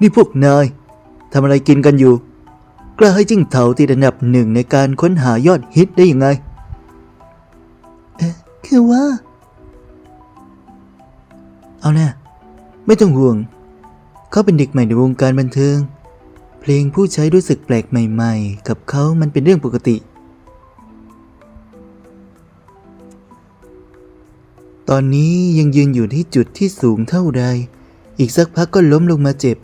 นี่พวกนายทำอะไรกินกันอยู่ กล้าให้จิ้งเถาติดอันดับหนึ่งในการค้นหายอดฮิตได้ยังไง เอ๊ะคือว่า เอาแนะไม่ต้องห่วง เขาเป็นเด็กใหม่ในวงการบันเทิง เพลงผู้ใช้รู้สึกแปลกใหม่ ๆ กับเขามันเป็นเรื่องปกติ ตอนนี้ยังยืนอยู่ที่จุดที่สูงเท่าใด อีกสักพักก็ล้มลงมาเจ็บ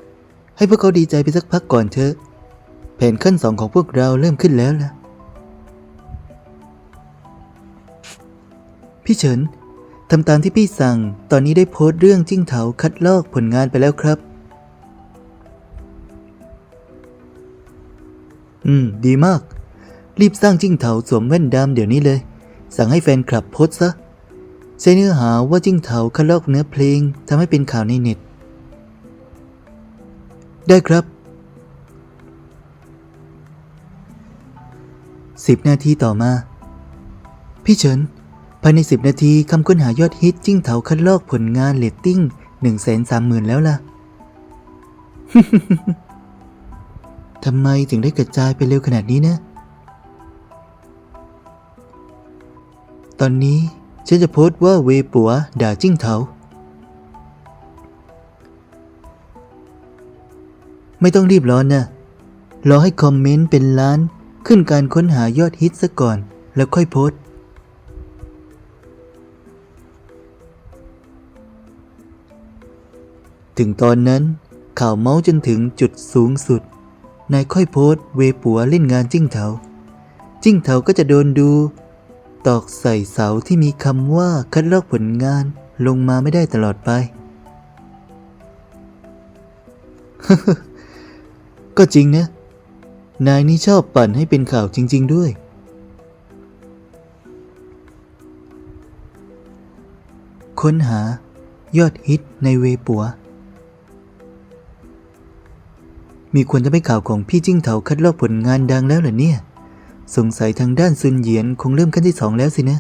ให้พวกเขาดีใจไปสักพักก่อนเถอะ แผนขั้นสองของพวกเราเริ่มขึ้นแล้วล่ะ พี่เฉินทำตามที่พี่สั่ง ตอนนี้ได้โพสต์เรื่องจิ้งเถาคัดลอกผลงานไปแล้วครับ อืม ดีมาก รีบสร้างจิ้งเถาสวมแว่นดำเดี๋ยวนี้เลย สั่งให้แฟนคลับโพสต์ซะใช้เนื้อหาว่าจิ้งเถาคัดลอกเนื้อเพลงทำให้เป็นข่าวในเน็ต ได้ครับ สิบนาทีต่อมา พี่เฉินภายในสิบนาทีคำค้นหายอดฮิตจิ้งเถาคัดลอกผลงานเลตติ้งหนึ่งแสนสามหมื่นแล้วล่ะ ทำไมถึงได้กระจายไปเร็วขนาดนี้นะ ตอนนี้ฉันจะโพสต์ว่าเวปัวด่าจิ้งเถา ไม่ต้องรีบร้อนนะรอให้คอมเมนต์เป็นล้าน ขึ้นการค้นหายอดฮิตซะก่อน แล้วค่อยโพสต์ถึงตอนนั้นข่าวเมาส์จนถึงจุดสูงสุด นายค่อยโพสต์เวปัวเล่นงานจิ้งเถา จิ้งเถาก็จะโดนดู ตอกใส่เสาที่มีคำว่าคัดลอกผลงานลงมาไม่ได้ตลอดไป ก็จริงนะ นายนี่ชอบปั่นให้เป็นข่าวจริง ๆ ด้วย ค้นหายอดฮิตในเวปัว มีคนจะไม่ข่าวของพี่จิ้งเถาคัดลอกผลงานดังแล้วเหรอเนี่ย สงสัยทางด้านซุนเหยียนคงเริ่มขั้นที่สองแล้วสินะ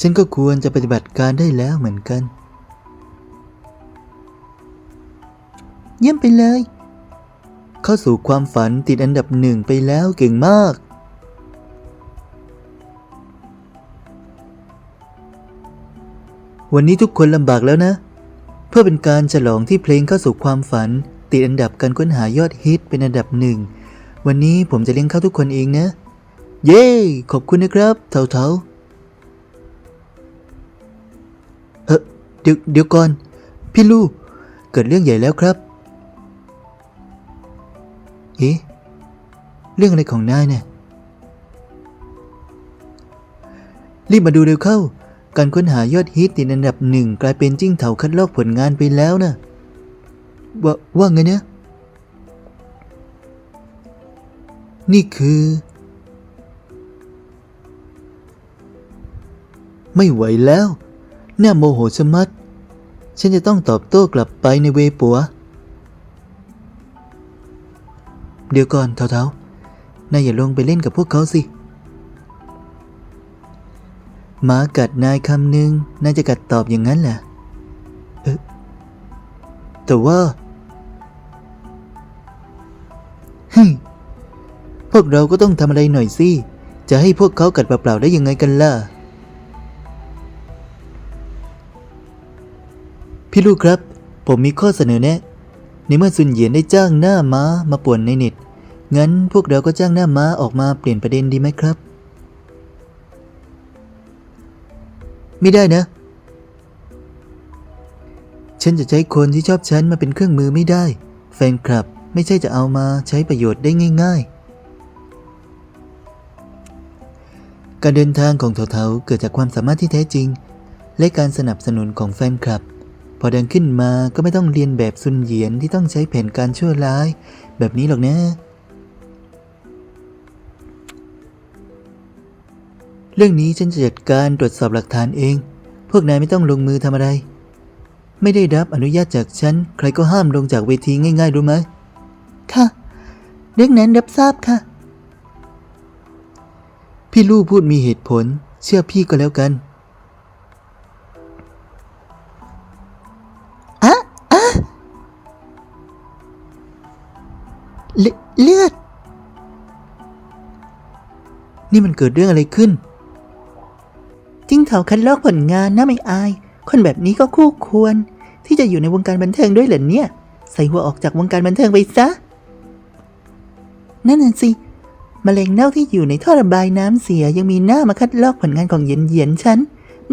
ฉันก็ควรจะปฏิบัติการได้แล้วเหมือนกัน เยี่ยมไปเลย เข้าสู่ความฝันติดอันดับหนึ่งไปแล้วเก่งมาก วันนี้ทุกคนลำบากแล้วนะ เพื่อเป็นการฉลองที่เพลงเข้าสู่ความฝัน ติดอันดับการค้นหายอดฮิตเป็นอันดับหนึ่งวันนี้ผมจะเลี้ยงข้าวทุกคนเองนะ เย้ ขอบคุณนะครับเถาเถาเออเดี๋ยวเดี๋ยวก่อน พี่ลูกเกิดเรื่องใหญ่แล้วครับ เอ๊ะ เรื่องอะไรของนายเนี่ย รีบมาดูเร็วเข้า การค้นหายอดฮิตติดอันดับหนึ่งกลายเป็นจิ้งเถาคัดลอกผลงานไปแล้วนะว่าว่าไงเนี่ย นี่คือ ไม่ไหวแล้วน่าโมโหชะมัดฉันจะต้องตอบโต้กลับไปในเวปัว เดี๋ยวก่อนเทาๆนายอย่าลงไปเล่นกับพวกเขาสิหมากัดนายคำหนึ่งนายจะกัดตอบอย่างนั้นแหละเอแต่ว่าเฮ้ยพวกเราก็ต้องทำอะไรหน่อยสิ จะให้พวกเขากัดเปล่าๆได้ยังไงกันล่ะ พี่ลูกครับ ผมมีข้อเสนอแนะ ในเมื่อซุนเหยียนได้จ้างหน้าม้ามาป่วนในเน็ต งั้นพวกเราก็จ้างหน้าม้าออกมาเปลี่ยนประเด็นดีไหมครับ ไม่ได้นะ ฉันจะใช้คนที่ชอบฉันมาเป็นเครื่องมือไม่ได้ แฟนคลับไม่ใช่จะเอามาใช้ประโยชน์ได้ง่าย ๆ การเดินทางของเถาๆเกิดจากความสามารถที่แท้จริง และการสนับสนุนของแฟนคลับ อเดินขึ้นมาก็ไม่ต้องเรียนแบบซุนเหยียนที่ต้องใช้แผนการชั่วร้าย แบบนี้หรอกนะเรื่องนี้ฉันจะจัดการตรวจสอบหลักฐานเอง พวกนายไม่ต้องลงมือทำอะไร ไม่ได้รับอนุญาตจากฉัน ใครก็ห้ามลงจากเวทีง่ายๆรู้ไหม ค่ะ เรื่องนั้นรับทราบค่ะ พี่ลู่พูดมีเหตุผล เชื่อพี่ก็แล้วกัน เลือด นี่มันเกิดเรื่องอะไรขึ้น จิ้งเถาคัดลอกผลงานน่าไม่อาย คนแบบนี้ก็คู่ควร ที่จะอยู่ในวงการบันเทิงด้วยเหรอเนี่ย ใส่หัวออกจากวงการบันเทิงไปซะ นั่นน่ะสิมะเร็งเน่าที่อยู่ในท่อระบายน้ำเสียยังมีหน้ามาคัดลอกผลงานของเย็นเยีนฉัน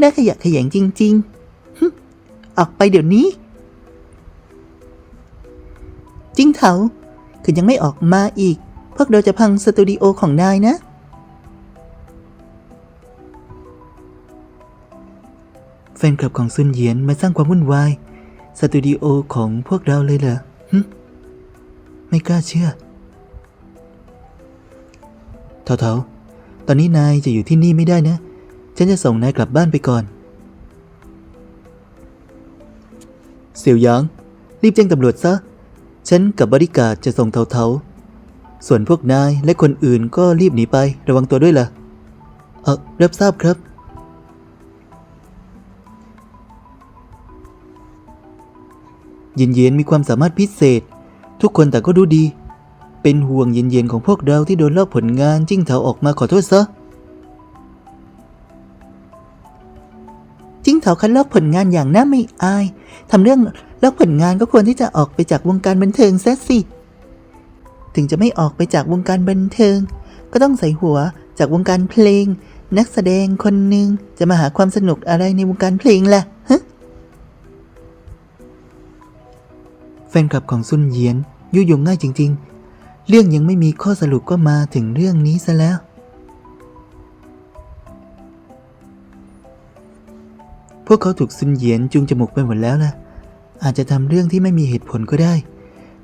น่าขยะแขยงจริงๆ ออกไปเดี๋ยวนี้ จิ้งเถา คือยังไม่ออกมาอีก พวกเราจะพังสตูดิโอของนายนะ แฟนคลับของซุนเหยียนมาสร้างความวุ่นวาย สตูดิโอของพวกเราเลยเหรอไม่กล้าเชื่อเถาๆตอนนี้นายจะอยู่ที่นี่ไม่ได้นะ ฉันจะส่งนายกลับบ้านไปก่อน เสี่ยวหยาง รีบแจ้งตำรวจซะ ฉันกับบริการจะส่งเถาๆ ส่วนพวกนายและคนอื่นก็รีบหนีไประวังตัวด้วยล่ะ เออรับทราบครับเย็นเย็นๆมีความสามารถพิเศษ ทุกคนแต่ก็รู้ดี เป็นห่วงเย็นเย็นๆของพวกเราที่โดนลอกผลงานจิ้งเถาออกมาขอโทษซะจิ้งเถาคัดลอกผลงานอย่างน่าไม่อายทำเรื่อง แลอกผลงานก็ควรที่จะออกไปจากวงการบันเทิงซะสิ ถึงจะไม่ออกไปจากวงการบันเทิง ก็ต้องใส่หัวจากวงการเพลง นักแสดงคนหนึ่งจะมาหาความสนุกอะไรในวงการเพลงล่ะฮะแฟนคลับของซุนเยียนยุยงง่ายจริง ๆ เรื่องยังไม่มีข้อสรุปก็มาถึงเรื่องนี้ซะแล้ว พวกเขาถูกซุนเยียนจูงจมูกไปหมดแล้วล่ะ อาจจะทำเรื่องที่ไม่มีเหตุผลก็ได้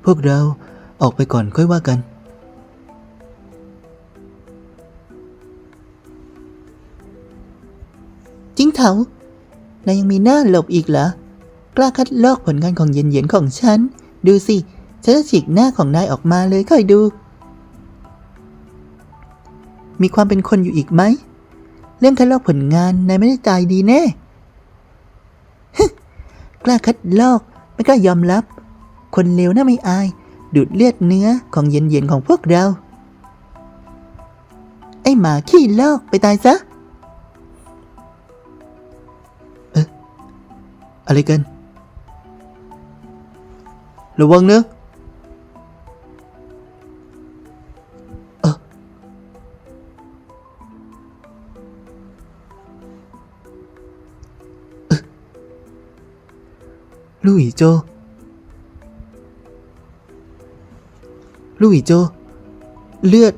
พวกเราออกไปก่อนค่อยว่ากัน จิ้งเถานายยังมีหน้าหลบอีกเหรอ กล้าคัดลอกผลงานของเย็นๆของฉัน ดูสิ ฉันจะฉีกหน้าของนายออกมาเลยค่อยดู มีความเป็นคนอยู่อีกไหม เรื่องคัดลอกผลงานนายไม่ได้ตายดีแน่ ล้าคัดลอก ไม่กล้ายอมรับ คนเลวน่าไม่อาย ดูดเลือดเนื้อของเย็นๆของพวกเรา ไอ้หมาขี้ลอกไปตายซะ เอ๊ะอะไรกัน ระวังเนอ ลู่อีโจ ลู่อีโจ เลือด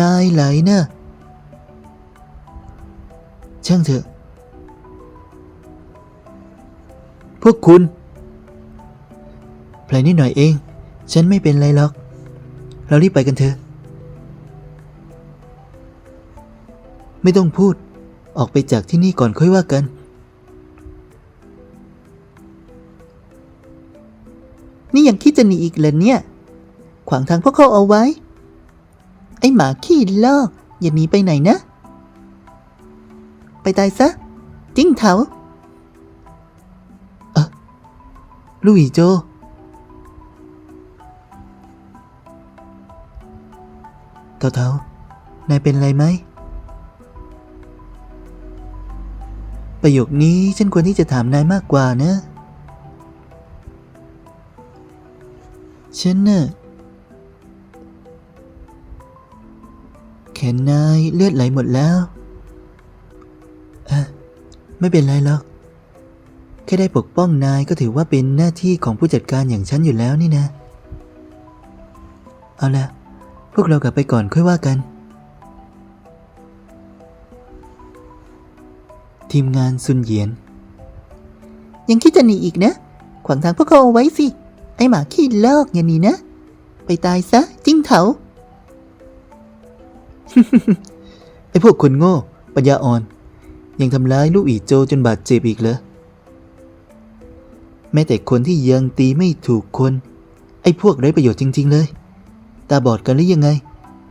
นายไหลนะช่างเถอะ พวกคุณแผลนิดหน่อยเอง ฉันไม่เป็นไรหรอก เรารีบไปกันเถอะ ไม่ต้องพูด ออกไปจากที่นี่ก่อนค่อยว่ากัน นี่ยังคิดจะหนีอีกเหรอเนี่ย ขวางทางพวกเขาเอาไว้ ไอ้หมาขี้ลอกอย่าหนีไปไหนนะ ไปตายซะ จิ้งเถาเออลุยโจเท่าเทานายเป็นไรไหมประโยคนี้ฉันควรที่จะถามนายมากกว่านะ ฉันน่ะแขนนายเลือดไหลหมดแล้วอะไม่เป็นไรหรอก แค่ได้ปกป้องนายก็ถือว่าเป็นหน้าที่ของผู้จัดการอย่างฉันอยู่แล้วนี่นะ เอาละพวกเรากลับไปก่อนค่อยว่ากัน ทีมงานซุนเหยียน ยังคิดจะหนีอีกนะ ขวางทางพวกเขาเอาไว้สิ หมาขี้ลอกอย่าหนีนะ ไปตายซะ จิ้งเถาไอพวกคนโง่ ปัญญาอ่อน ยังทำร้ายลูกอีโจจนบาดเจ็บอีกเหรอแม้แต่คนที่ยังตีไม่ถูกคน ไอ้พวกไร้ประโยชน์จริง ๆ เลย ตาบอดกันหรือยังไง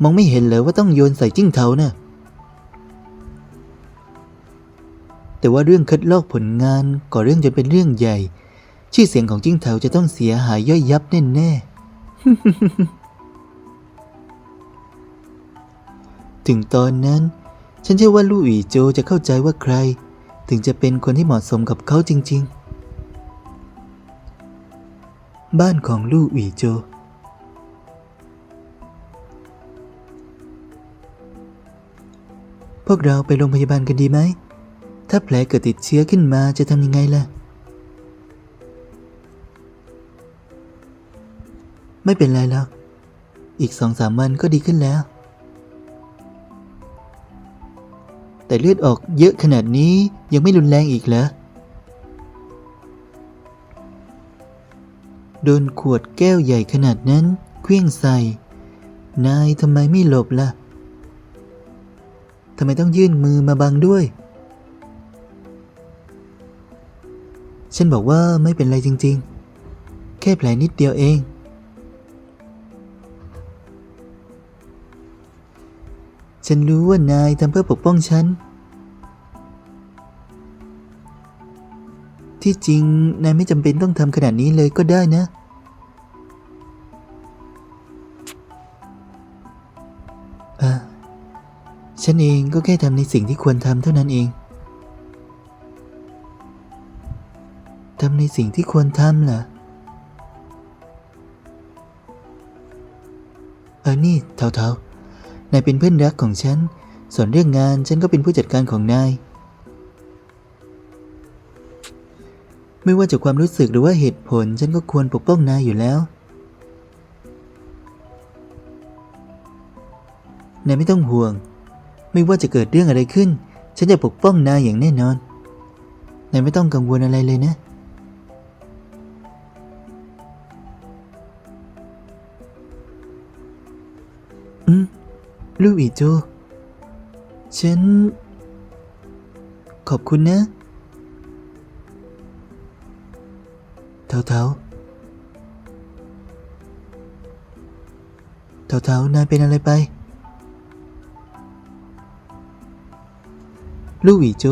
มองไม่เห็นเลยว่าต้องโยนใส่จิ้งเถานะ่ะแต่ว่าเรื่องคัดลอกผลงานก่อเรื่องจนเป็นเรื่องใหญ่ ชื่อเสียงของจิ้งเถาจะต้องเสียหายย่อยยับแน่ๆถึงตอนนั้น ฉันเชื่อว่าลู่อีโจจะเข้าใจว่าใคร ถึงจะเป็นคนที่เหมาะสมกับเขาจริง ๆ บ้านของลู่อีโจ พวกเราไปโรงพยาบาลกันดีไหม ถ้าแผลเกิดติดเชื้อขึ้นมาจะทำยังไงล่ะ ไม่เป็นไรหรอก อีกสองสามวันก็ดีขึ้นแล้ว แต่เลือดออกเยอะขนาดนี้ยังไม่รุนแรงอีกเหรอ โดนขวดแก้วใหญ่ขนาดนั้นเคลี้ยงใส่ นายทำไมไม่หลบล่ะ ทำไมต้องยื่นมือมาบังด้วย ฉันบอกว่าไม่เป็นไรจริง ๆ แค่แผลนิดเดียวเอง ฉันรู้ว่านายทำเพื่อปกป้องฉัน ที่จริงนายไม่จำเป็นต้องทำขนาดนี้เลยก็ได้นะ อะ ฉันเองก็แค่ทำในสิ่งที่ควรทำเท่านั้นเอง ทำในสิ่งที่ควรทำล่ะเออนี่เท่าๆ นายเป็นเพื่อนรักของฉัน ส่วนเรื่องงานฉันก็เป็นผู้จัดการของนาย ไม่ว่าจากความรู้สึกหรือว่าเหตุผล ฉันก็ควรปกป้องนายอยู่แล้ว นายไม่ต้องห่วง ไม่ว่าจะเกิดเรื่องอะไรขึ้น ฉันจะปกป้องนายอย่างแน่นอน นายไม่ต้องกังวลอะไรเลยนะ ลูอีโจ ฉัน ขอบคุณนะเทาเทาเทาเทานายเป็นอะไรไป ลูอีโจ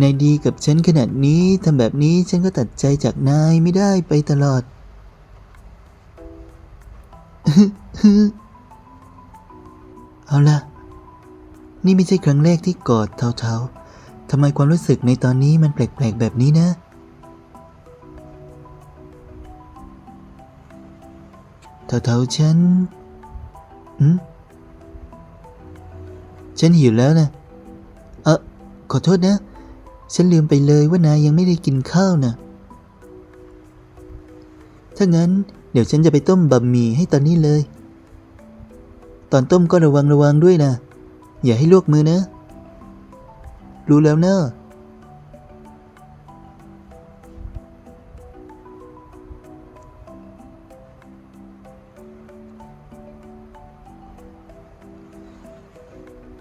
นายดีกับฉันขนาดนี้ทำแบบนี้ฉันก็ตัดใจจากนายไม่ได้ไปตลอดเนี่ไม่ใช่ครั้งแรกที่กอดเทาๆทำไมความรู้สึกในตอนนี้มันแปลกๆแบบนี้นะ เทาๆฉันอืมฉันหิวแล้วนะ เออขอโทษนะ ฉันลืมไปเลยว่านายยังไม่ได้กินข้าวนะถ้างั้นเดี๋ยวฉันจะไปต้มบะหมี่ให้ตอนนี้เลย ตอนต้มก็ระวังระวังด้วยนะ อย่าให้ลวกมือนะรู้แล้วเนอะ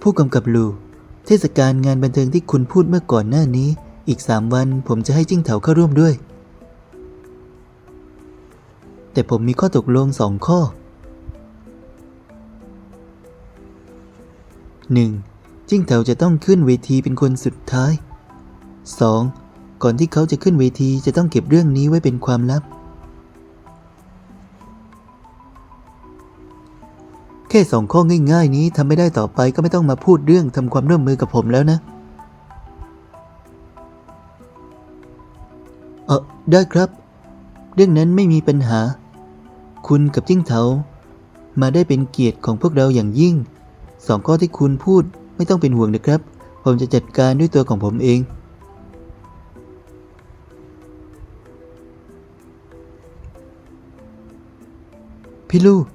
ผู้กำกับลูเทศกาลงานบันเทิงที่คุณพูดเมื่อก่อนหน้านี้ อีกสามวันผมจะให้จิ้งเถาเข้าร่วมด้วย แต่ผมมีข้อตกลงสองข้อ 1. จิ้งเถาจะต้องขึ้นเวทีเป็นคนสุดท้าย 2. ก่อนที่เขาจะขึ้นเวทีจะต้องเก็บเรื่องนี้ไว้เป็นความลับ แค่สองข้อง่ายๆ นี้ทำไม่ได้ต่อไปก็ไม่ต้องมาพูดเรื่องทำความร่วมมือกับผมแล้วนะ เออได้ครับ เรื่องนั้นไม่มีปัญหา คุณกับจิ้งเถามาได้เป็นเกียรติของพวกเราอย่างยิ่ง สองข้อที่คุณพูดไม่ต้องเป็นห่วงนะครับ ผมจะจัดการด้วยตัวของผมเอง พี่ลูก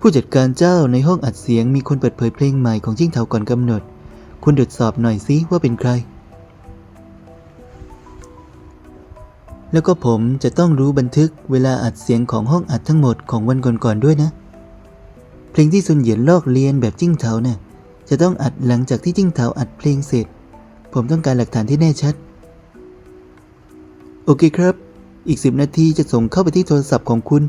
ผู้จัดการเจ้าในห้องอัดเสียงมีคนเปิดเผยเพลงใหม่ของจิ้งเถาก่อนกำหนด คุณตรวจสอบหน่อยสิว่าเป็นใคร แล้วก็ผมจะต้องรู้บันทึกเวลาอัดเสียงของห้องอัดทั้งหมดของวันก่อนๆด้วยนะ ลงที่ซุนเหยียนลอกเลียนแบบจิ้งเถาเนี่ยจะต้องอัดหลังจากที่จิ้งเถาอัดเพลงเสร็จ ผมต้องการหลักฐานที่แน่ชัด โอเคครับ อีกสิบนาทีจะส่งเข้าไปที่โทรศัพท์ของคุณ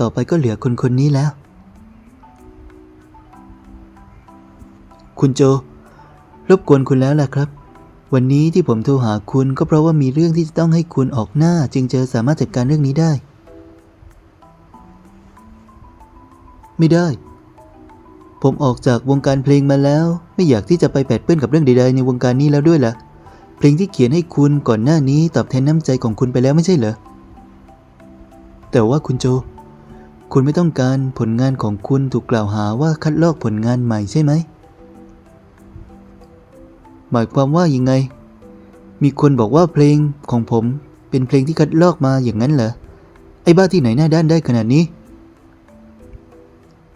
ต่อไปก็เหลือคนคนนี้แล้ว คุณโจ รบกวนคุณแล้วล่ะครับ วันนี้ที่ผมโทรหาคุณก็เพราะว่ามีเรื่องที่จะต้องให้คุณออกหน้าจึงจะสามารถจัดการเรื่องนี้ได้ ไม่ได้ ผมออกจากวงการเพลงมาแล้ว ไม่อยากที่จะไปแปดเปื้อนกับเรื่องใดๆในวงการนี้แล้วด้วยล่ะ เพลงที่เขียนให้คุณก่อนหน้านี้ตอบแทนน้ำใจของคุณไปแล้วไม่ใช่เหรอ แต่ว่าคุณโจ คุณไม่ต้องการผลงานของคุณถูกกล่าวหาว่าคัดลอกผลงานใหม่ใช่ไหม หมายความว่ายังไง มีคนบอกว่าเพลงของผมเป็นเพลงที่คัดลอกมาอย่างนั้นเหรอ ไอ้บ้าที่ไหนหน้าด้านได้ขนาดนี้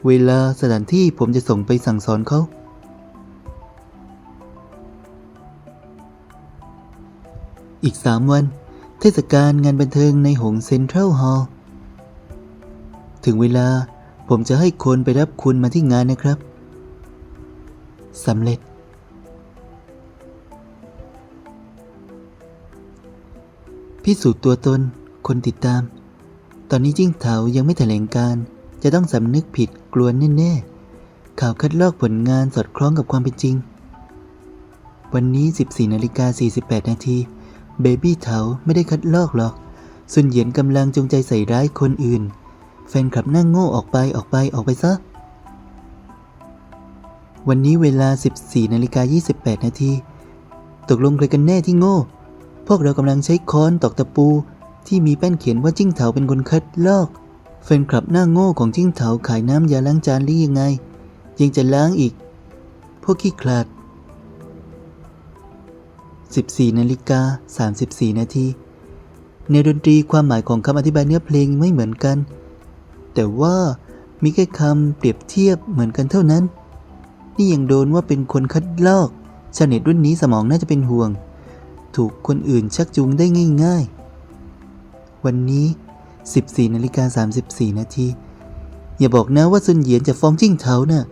เวลาสถานที่ผมจะส่งไปสั่งสอนเขา อีกสามวัน เทศกาลงานบันเทิงในหงเซ็นทรัลฮอลล์ถึงเวลาผมจะให้คนไปรับคุณมาที่งานนะครับสำเร็จ พิสูจน์ตัวตน คนติดตาม ตอนนี้จิ้งเถายังไม่แถลงการ จะต้องสำนึกผิด กลัวแน่ๆ ข่าวคัดลอกผลงานสอดคล้องกับความเป็นจริง วันนี้ 14นาฬิกา48 นาทีเบบี้เถาไม่ได้คัดลอกหรอกซุนเหยียนกำลังจงใจใส่ร้ายคนอื่น แฟนคลับนั่งโง่ออกไปออกไปออกไปซะ วันนี้เวลา 14นาฬิกา28 นาที ตกลงใครกันแน่ที่โง่ พวกเรากำลังใช้ค้อนตอกตะปูที่มีแป้นเขียนว่าจิ้งเถาเป็นคนคัดลอก แฟนคลับหน้าโง่ของจิ้งเถาขายน้ำยาล้างจานหรือยังไง ยังจะล้างอีก พวกขี้ขลาด 14นาฬิกา34 นาทีในดนตรีความหมายของคำอธิบายเนื้อเพลงไม่เหมือนกัน แต่ว่ามีแค่คำเปรียบเทียบเหมือนกันเท่านั้น นี่ยังโดนว่าเป็นคนคัดลอกชาวเน็ตรุ่นนี้สมองน่าจะเป็นห่วง ถูกคนอื่นชักจูงได้ง่าย ๆ วันนี้ 14นาฬิกา34 นาที อย่าบอกนะว่าซุนเหยียนจะฟ้องจิ้งเถานะ่ะ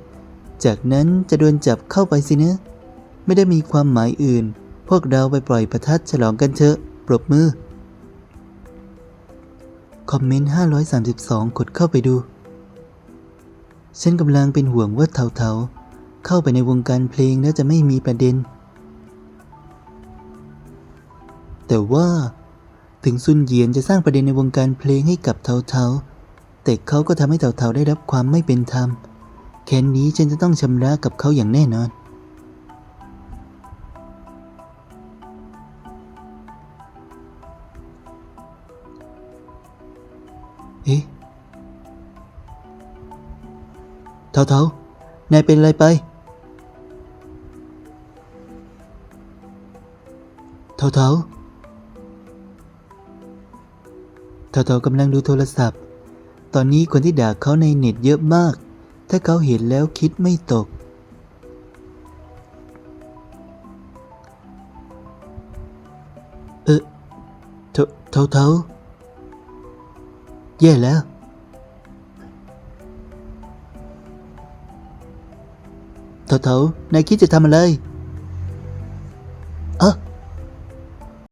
จากนั้นจะโดนจับเข้าไปสินะ ไม่ได้มีความหมายอื่น พวกเราไปปล่อยประทัดฉลองกันเถอะ ปรบมือ คอมเมนต์ 532 กดเข้าไปดู ฉันกำลังเป็นห่วงว่าเถาเถาเข้าไปในวงการเพลงแล้วจะไม่มีประเด็น แต่ว่า ถึงซุนเหยียนจะสร้างประเด็นในวงการเพลงให้กับเถาเถาแต่เขาก็ทำให้เถาเถาได้รับความไม่เป็นธรรม แค้นนี้ฉันจะต้องชำระกับเขาอย่างแน่นอน เอ๊ะเถาเถานายเป็นอะไรไปเถาเถาเถา เถากำลังดูโทรศัพท์ ตอนนี้คนที่ด่าเขาในเน็ตเยอะมาก ถ้าเขาเห็นแล้วคิดไม่ตก เออเถาเถาเถาแย่แล้ว เถาเถานายคิดจะทำอะไร